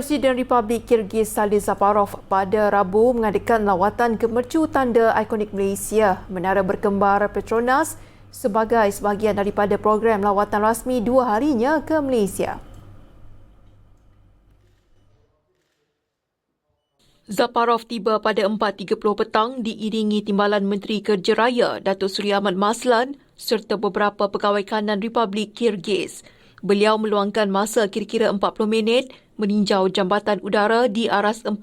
Presiden Republik Kyrgyz Salih Zaparov pada Rabu mengadakan lawatan ke mercu tanda ikonik Malaysia Menara Berkembar Petronas sebagai sebahagian daripada program lawatan rasmi dua harinya ke Malaysia. Zaparov tiba pada 4.30 petang diiringi Timbalan Menteri Kerja Raya Datuk Seri Ahmad Maslan serta beberapa pegawai kanan Republik Kyrgyz. Beliau meluangkan masa kira-kira 40 minit meninjau jambatan udara di aras 42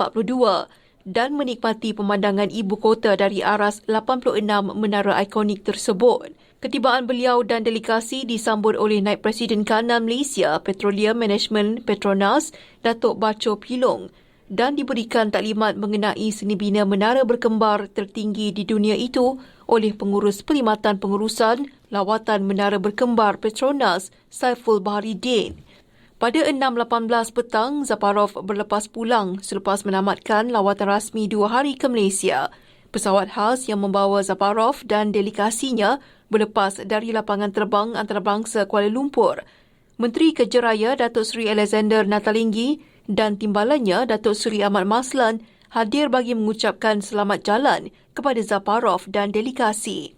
dan menikmati pemandangan ibu kota dari aras 86 menara ikonik tersebut. Ketibaan beliau dan delegasi disambut oleh Naib Presiden Kanan Malaysia Petroleum Management Petronas Datuk Bacho Pilong dan diberikan taklimat mengenai seni bina menara berkembar tertinggi di dunia itu oleh pengurus perkhidmatan pengurusan lawatan menara berkembar Petronas Saiful Baharidin. Pada 6.18 petang, Zaparov berlepas pulang selepas menamatkan lawatan rasmi dua hari ke Malaysia. Pesawat khas yang membawa Zaparov dan delegasinya berlepas dari lapangan terbang antarabangsa Kuala Lumpur. Menteri Kerja Raya Datuk Seri Alexander Natalinggi dan timbalannya Datuk Seri Ahmad Maslan hadir bagi mengucapkan selamat jalan kepada Zaparov dan delegasi.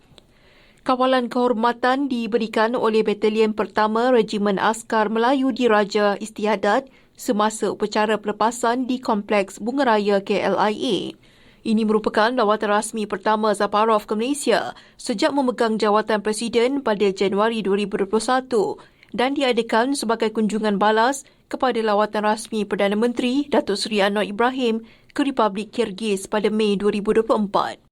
Kawalan kehormatan diberikan oleh Batalion Pertama Regimen Askar Melayu Diraja Istiadat semasa upacara pelepasan di Kompleks Bunga Raya KLIA. Ini merupakan lawatan rasmi pertama Zaparov ke Malaysia sejak memegang jawatan Presiden pada Januari 2021 dan diadakan sebagai kunjungan balas kepada lawatan rasmi Perdana Menteri Datuk Seri Anwar Ibrahim ke Republik Kyrgyz pada Mei 2024.